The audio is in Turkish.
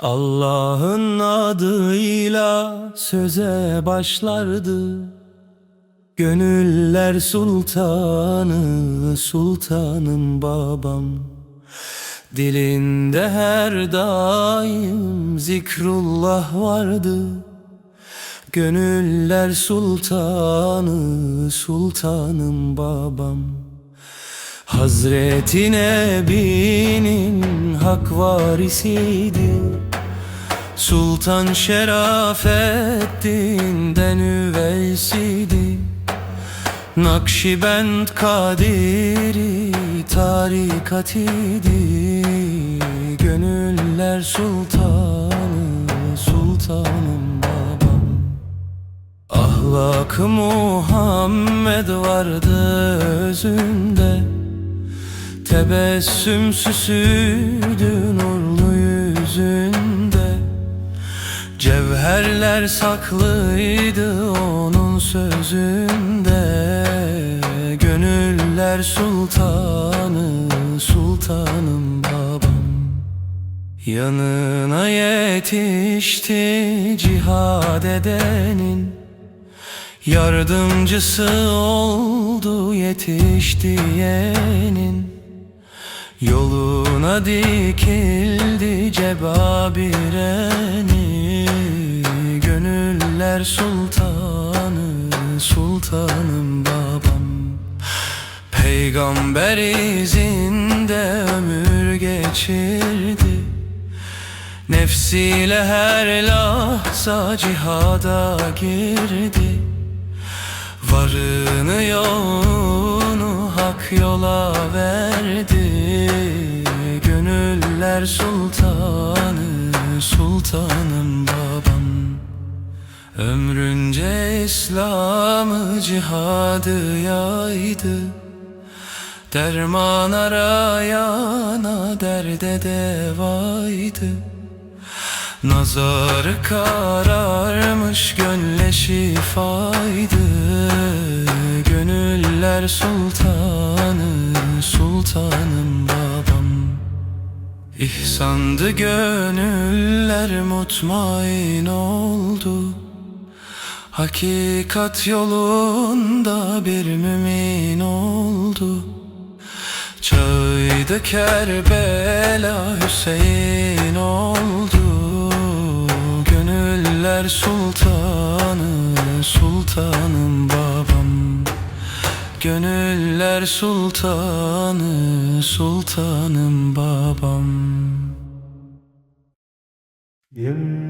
Allah'ın adıyla söze başlardı. Gönüller sultanı, sultanım babam. Dilinde her daim zikrullah vardı. Gönüller sultanı, sultanım babam Hazreti Nebi'nin hak varisiydi. Sultan Şerafettin'den üveysiydi. Nakşibend Kadiri tarikat idi Gönüller sultanı, sultanım babam. Ahlak Muhammed vardı özünde Tebessüm süsüydü nurlu yüzünde. Cevherler saklıydı onun sözünde. Gönüller sultanı, sultanım babam. Yanına yetişti cihad edenin. Yardımcısı oldu yetişti yeğenin Yoluna dikildi cebabireni. Gönüller sultanı, sultanım babam. Peygamber izinde ömür geçirdi. Nefsiyle her lahza cihada girdi. Varını yoğunu hak yola verdi Gönüller sultanı, sultanım babam. Ömrünce İslam'ı cihadı yaydı. Derman arayana derde devaydı. Nazarı kararmış gönle şifaydı. Gönüller sultanı, sultanım babam İhsandı gönüller mutmain oldu. Hakikat yolunda bir mümin oldu. Çağıydı Kerbela Hüseyin oldu. Gönüller sultanı, sultanım Gönüller sultanı, sultanım babam. Yem